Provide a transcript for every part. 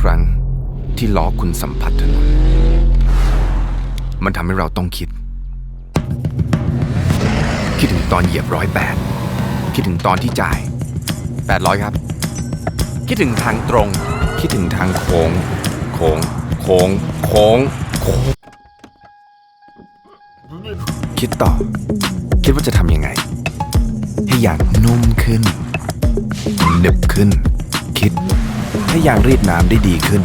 ครั้งที่ล้อคุณสัมผัสถนน มันทำให้เราต้องคิด คิดถึงตอนเหยียบร้อยแปดคิดถึงตอนที่จ่าย 800 ครับ คิดถึงทางตรง คิดถึงทางโค้ง โค้ง โค้ง โค้ง โค้ง คิดต่อ คิดว่าจะทำยังไง ให้ยางนุ่มขึ้นหนึบขึ้น คิด ให้ยางรีดน้ำได้ดีขึ้น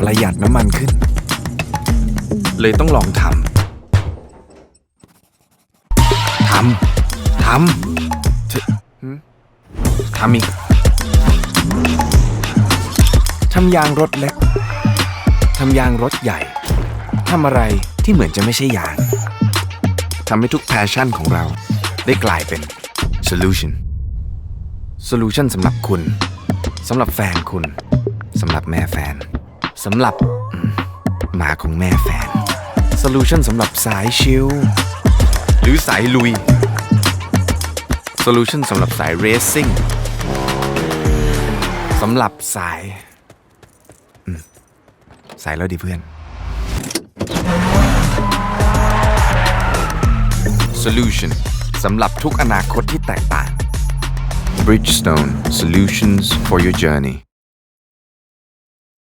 ประหยัดน้ำมันขึ้น เลยต้องลองทำทำทำทำอีกทำยางรถเล็ก ทำยางรถใหญ่ ทำอะไรที่เหมือนจะไม่ใช่ยาง ทำให้ทุกแพชชั่นของเราได้กลายเป็น solution solution สำหรับคุณ สำหรับแฟนคุณสำหรับแม่แฟนสำหรับหมาของแม่แฟน solution สำหรับสายชิลหรือสายลุย solution สำหรับสาย racing สำหรับสายสายแล้วดีเพื่อน solution สำหรับทุกอนาคตที่แตกต่าง Bridgestone Solutions for your journey